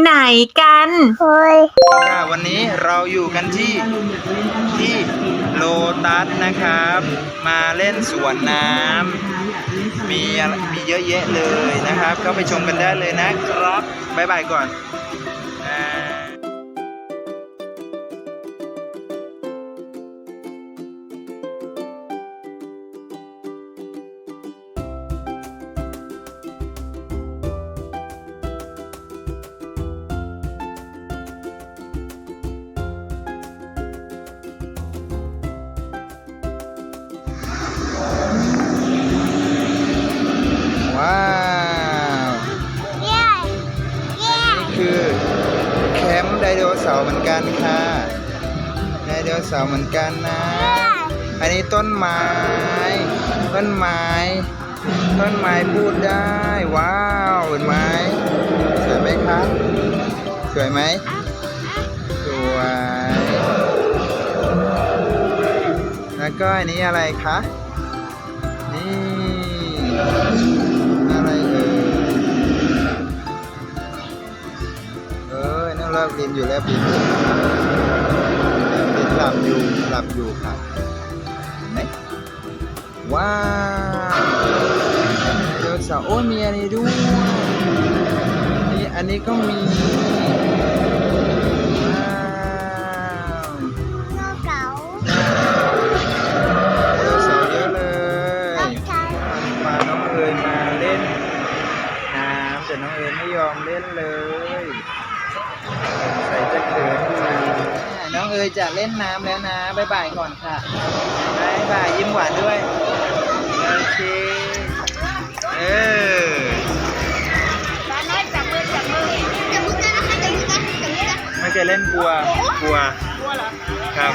ไหนกันเฮ้ยค่ะวันนี้เราอยู่กันที่ที่โลตัสนะครับ มาเล่นสวนน้ำมีอะไรมีเยอะแยะเลยนะครับ ก็ไปชมกันได้เลยนะครับ บ๊ายบายก่อน เสาร์เหมือนกันค่ะไดโนเสาร์เหมือนกันนะ อันนี้ต้นไม้ ต้นไม้ ต้นไม้พูดได้ ว้าวเห็นไหมสวยไหมคะสวยไหมสวย แล้วก็อันนี้อะไรคะ นี่ อะไรเอ่ย อนั่งเลิกลินอยู่แล้วลินลินหลับอยู่หลับอยู่ค่ะเห็นไหมว้าวเดี๋ยวสาวโอ้ยมีอันนี้ด้วยนี่อันนี้ก็มีว้าวนกเก๋าเดี๋ยวสาวเยอะเลยนกไก่พาน้องเอ๋ยมาเล่นน้ำแต่น้องเอ๋ยไม่ยอมเล่นเลย ใส่จะเขินอยู่น้องเอ๋ยจะเล่นน้ำแล้วนะบ๊ายบายก่อนค่ะบ๊ายบายยิ้มหวานด้วย โอเค เออจับมือกันนะคะจับมือกันจับมือกันจับมือกันไม่เคยเล่นกลัว กลัวครับ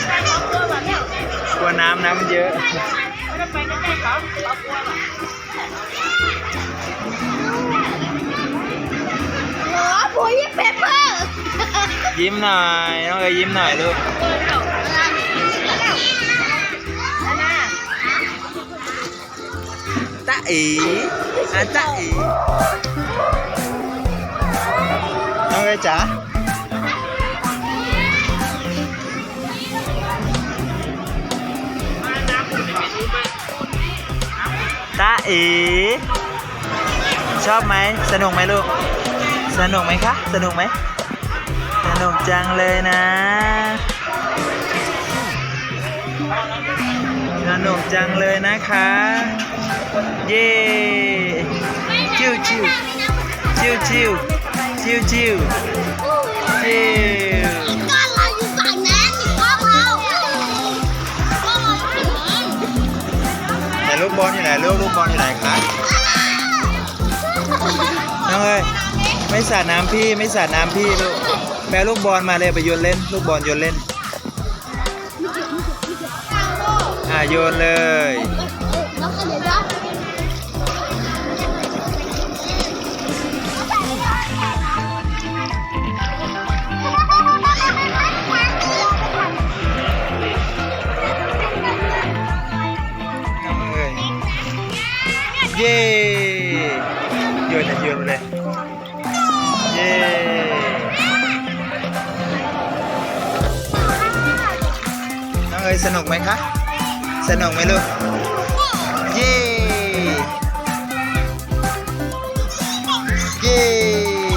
กลัวน้ำน้ำมันเยอะโยิ้มหน่อยน้องเอ๋ยยิ้มหน่อยลูกตาอ๋อะตาอ๋น้องเอ๋ยจ๋าตาอ๋ชอบไหม สนุกไหมลูก สนุกไหมคะ สนุกไหม สนุกจังเลยนะสนุกจังเลยนะคะ เย้ชิวชิวชิวชิวชิวชิวชิวก้อนเราอยู่ฝั่งนั้นก้อนเราก้อนเราอยู่ฝั่งนั้นไหนลูกบอลอยู่ไหนลูกลูกบอลอยู่ไหนคะน้องเอ้ยไม่สาดน้ำพี่ไม่สาดน้ำพี่ลูก แม่ลูกบอลมาเลยไปโยนเล่น ลูกบอลโยนเล่น อะโยนเลยเย้ยเย้โยนนะโยนเลย สนุกไหมคะ สนุกไหมลูก